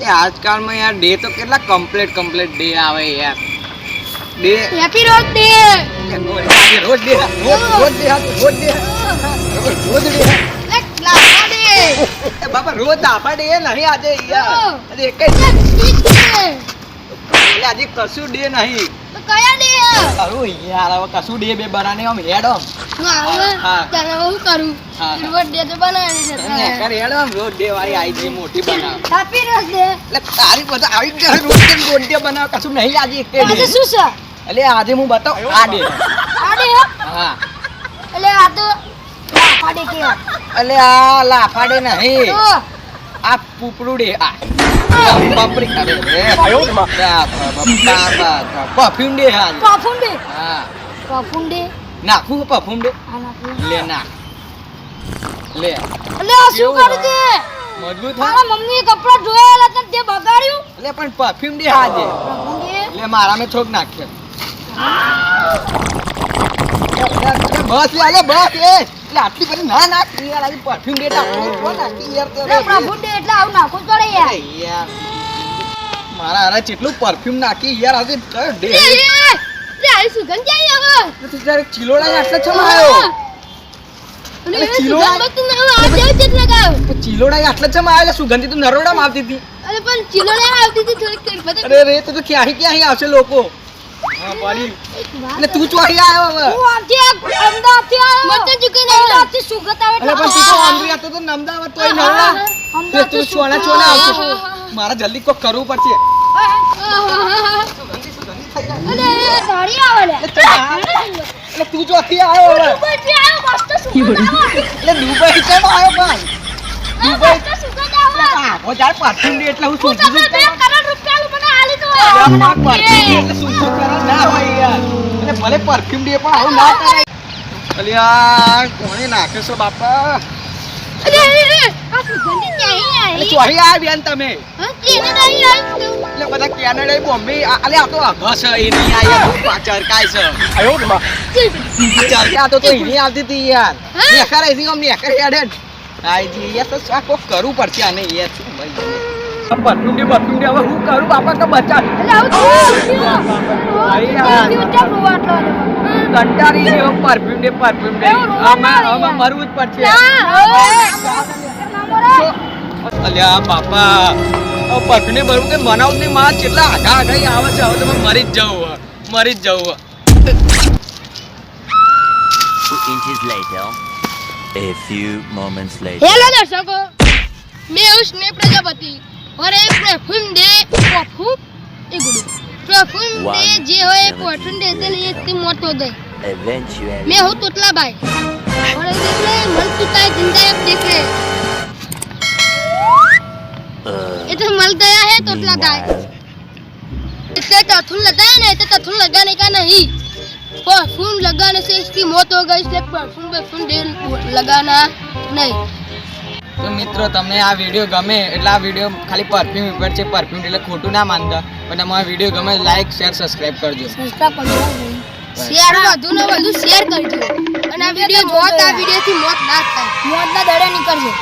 એ આજકાલમાં યાર ડે તો કેટલા કમ્પ્લીટ કમ્પ્લીટ ડે આવે યાર. Day happy rose day rose day rose day rose day rose day બાપા રોજ દાફા ડે નહીં આજે યાર. એક જ એટલે આજે કશું ડે નહીં. તો કયા ડે અરું યાર હવે કશું ડે બે બનાને આમ હેડ આમ. હું કરું? હા. ડે તો બનાવી એમને છે કરે હેડ આમ રોજ ડે વાળી આવી ગઈ મોટી બનાવ. હેપી રોજ ડે એટલે તારી બધા આવી જ જાય રોજ કેમ ડે બનાવ કશું નહીં આજે એક ડે શું છે? એટલે આજે હું બતાવ આ ડે આ ડે હા. એટલે આ તો લાફા કે. એટલે આ લાફાડે નહીં. આ. પૂપડું ડે આ પાપડી અરે રે પરફ્યુમ ડે હા પરફ્યુમ ડે હા. પરફ્યુમ ડે નાખું પરફ્યુમ ડે આ લે નાખ. લે. આ શું કરે છે? મજબૂત મારા હા મમ્મીએ કપડાં ધોયેલા હતા ને તે બગાડ્યું? એટલે પણ પરફ્યુમ ડે હાજે લે મારા મેં થોક નાખ્યો. બસ લે બસ લે. એટલે આટલી બધી ના નાખ યાર આજે પરફ્યુમ ડે નાખી કોણ નાખી યાર તો પરફ્યુમ ડે એટલે આવ નાખવું જ પડે યાર. યાર. મારા હારે જેટલું પરફ્યુમ નાખી યાર આજે કયો ડે? રે આવી સુગંધ આવી હવે? તું તારે ચિલોડા આટલા ચમ આવ્યો અને અરે એ ચીલો. સુગંધ બધું ના આવે, આ જેવું જ લગાવ. ચિલોડા આટલા ચમ આવ્યો સુગંધી તો નરોડામાં આવતી હતી. અરે પણ ચીલો આવતી હતી થોડીક અરે રે તો તો ક્યાંય ક્યાંય આવશે લોકો? હા પાડી. અને તું ચોરી આવ્યો હવે? હું આજે આ તો આવે એટલે પણ તું તો તો તોય હા, હા, તે તું મારે જલ્દી કોક કરવું પડશે. આવે એટલે તું જો તું ચોથી આવ્યો હવે. ઉપરથી આવ્યો, મસ્ત સુગંધ એટલે દુબઈ કેમ આવ્યો પણ આ દુબઈ મસ્ત સુગંધ આવે. એટલે હું હું શું તમને બે કરોડ રૂપિયાનું મને આલી દઉં. એટલે શું શું ના હોય યાર. એટલે ભલે પરફ્યુમ દે પણ આવું ના કરાય. અલ્યા કોણે નાખે છો બાપા? આ આવી? ચોરી આવ્યા બેન તમે? આવી? બધા કેનેડા બોમ્બે? આ- અલે આ તો છે એ નહીં આયા તું પાછળ કાય ચરકા તો તો એની આવતી હતી યાર? મેકર આઈ થી મેકર હેડ હેડ આઈ જી યાર તો આ કોક કરવું પડશે આને? યાર શું ભાઈ. પરફ્યુમ દે હવે હું કરું? બાપા કે બચા અરે, આવું થયું, થયું. ભાઈ યાર. થયું, કેમ રોવાટો આલો? કંટાળી ગયો પરફ્યુમ દે પરફ્યુમ દે એવું રોવા આમાં ના આમાં યાર. મરવું જ પડશે ના, હવે. ના મળે. અલ્યા બાપા પરફ્યુમ ને ભરવું કે મનાવ નહીં માર કેટલા આઘા આઘા આવે છે હવે તો મેં મરી જ જવું હવે. મરી જ જવું હવે. Two inches later, a few moments later. Hello દર્શકો મેં હું સ્નેહ પ્રજાપતિ और एक परफ्यूम दे परफ्यूम एक गुड परफ्यूम दे जे हो एक परफ्यूम देते नहीं इतनी मौत हो गई Eventually, मैं हूँ तोतला भाई और ये देख ले मल टूटा है जिंदा है देख ले uh, ये तो मल गया है तोतला गाय meanwhile, इससे तथुन लगाया ना इसे तथुन लगाने का नहीं परफ्यूम लगाने से इसकी मौत हो गई इसलिए परफ्यूम परफ्यूम दे लगाना नहीं તો મિત્રો તમને આ વિડીયો ગમે એટલે આ વિડીયો ખાલી પરફ્યુમ ઉપર છે પરફ્યુમ એટલે ખોટું ના માનતા પણ તમારો વિડીયો ગમે લાઈક શેર સબસ્ક્રાઇબ કરજો સબસ્ક્રાઇબ કરજો શેર વધુ ને વધુ શેર કરજો. અને આ વીડિયો જોતા આ વિડીયોથી મોત ના થાય. મોત ના દડે નીકળશે